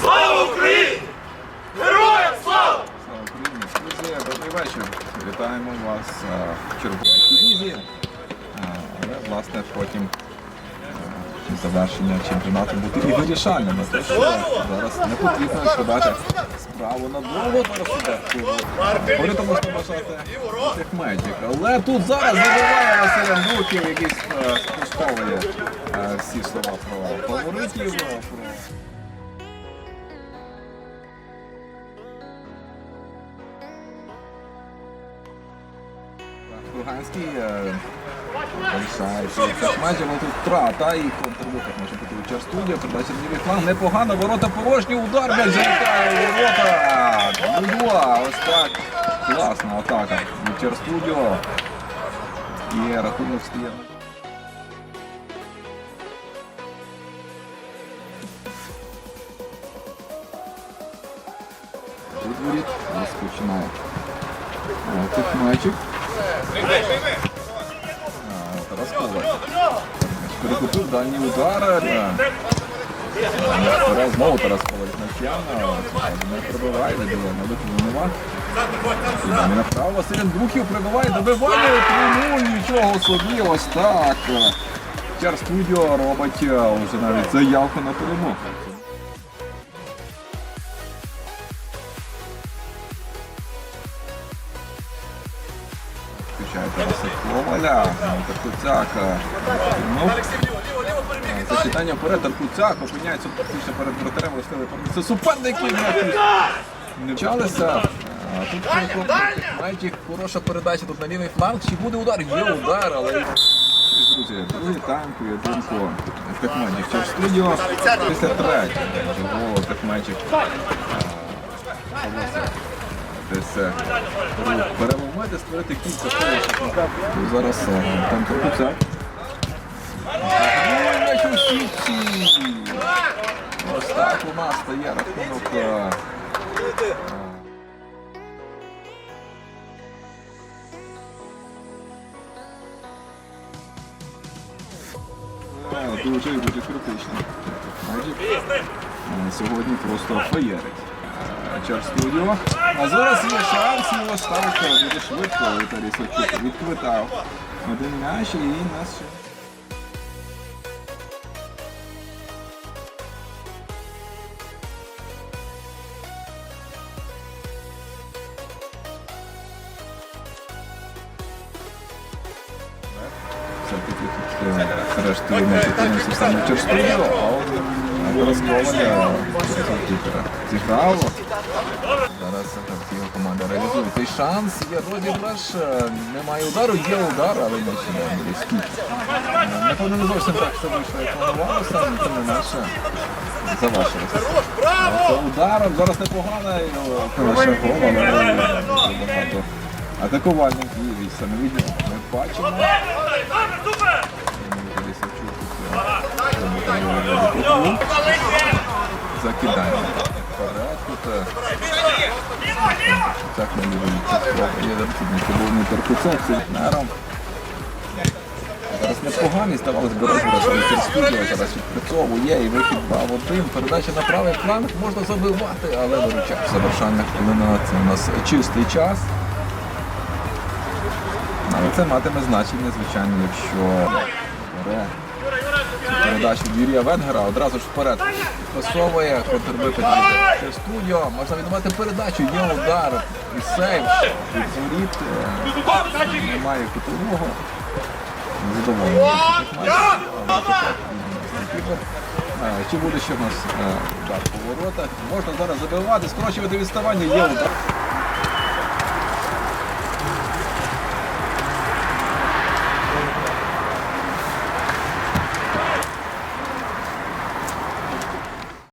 Слава Україні! Героям слава! Слава Україні! Друзі, добрий вечір. Вітаємо вас е, в черговій лізі. Е, Але власне потім завершення чемпіонату буде і вирішальним. Тому що зараз не потрібно відкладати справу на довго Говорити можна бажати цих медик. Але тут зараз забиває Василь Андрухів, який спустовує е, всі слова про фаворитів. е, Про... Луганський е, тут втрата і контрвиход може бути у чар студія, передача лівий фланг, непогано, ворота порожні, удар, м'яч залітає ворота. Два, ось так. Класна атака. Вічер студіо. І рахунок стає. Тут воріт, розпочинає. Е, Тих матчів. А, Тарас Коваль. Перекупив дальній удар. е, знову Тарас Коваль з е, Не пробиває, діло, не виконува. Далі направо Василь Андрухів прибиває, добиває 3-0, нічого собі, ось так. Чар студіо робить е, вже навіть заявку на перемогу. Включає Тараса Коваля, Таркуцяк. Ну, Зачитання вперед, Таркуцяк опиняється практично перед вратарем, розстали це суперники не вчалися. Тут Майтік, хороша передача тут на лівий фланг. Чи буде удар? Є удар, але... Друзі, другий тайм поєдинку. Чи в студіо після третього голу Техмедік. Десь е, рух створити кілька хороших Зараз е, там. Ну, сітці. Ось так у нас стає рахунок. е, е, Дуже дуже критично. Е, Сьогодні просто феєрить. Чар студіо. А зараз є шанс його ставити дуже швидко. Віталій Савчук відквитав один м'яч і нас ще. все-таки тут е, зрештою ми підтримуємося саме через студіо, а от Коваля Кіпера зіграв. Зараз його команда реалізує цей шанс, є розіграш, е, немає удару, є удар, але не. Е, Напевно, не зовсім так все вийшло, як планувалося, але тим не менше завершилося. Це ударом, зараз непогано, і, лише гол, але багато атакувальних дій і самовідділ ми бачимо. Закидаємо. Так не Теркуцак, це. Зараз непоганий, би, розіграш Віктор зараз відпрацьовує і вихід 2 в 1. Передача на правий фланг можна забивати, але виручав. Завершальна хвилина це у нас чистий час. Але це матиме значення, звичайно, якщо передачу Юрія Венгера, одразу ж вперед пасовує, контрвипад від студіо. Можна віддавати передачу, є удар і сейв від воріт. Е, Немає кутового. Задоволений. Е, Чи буде ще в нас е, удар по? Можна зараз забивати, скорочувати відставання, є удар.